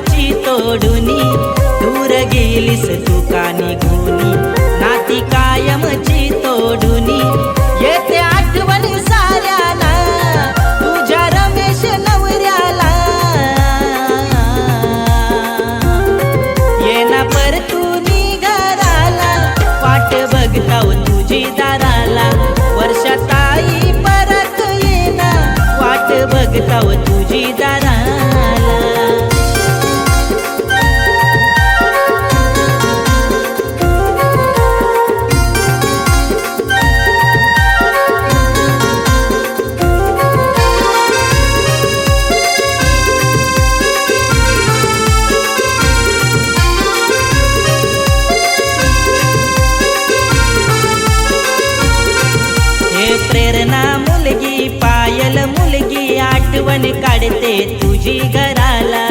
तोडूनी दूर गेलीस तुकानी प्रेरणा मुलगी पायल मुलगी आठवण काढते तुझी घराला.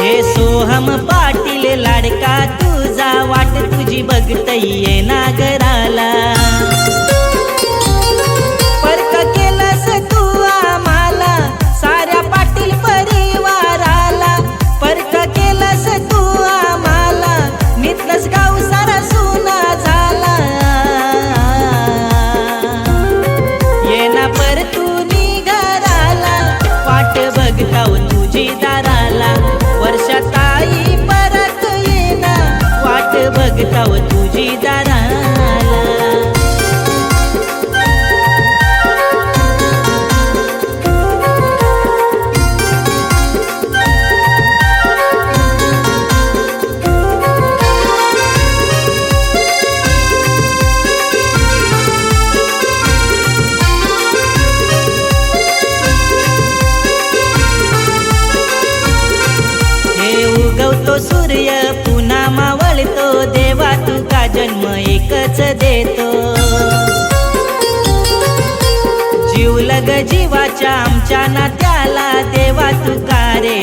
हे सोहम पाटील लाडका तुझा वाट तुझी बघत येणार बघताव तुझी दारा. एकच देतो. जीवलग जीवाच्या आमच्या नात्याला देवा तुका रे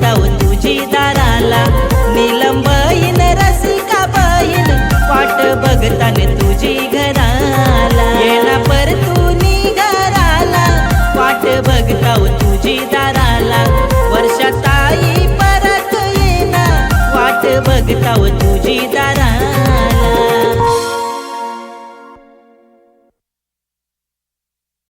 जाऊ तुझी दाराला. निलम बहीण रसिका बहीण वाट बघतान तुझी घराला. येला पर तू घराला वाट बघताऊ तुझी दाराला. वर्षाताई परत येना वाट बघताऊ तुझी दाराला.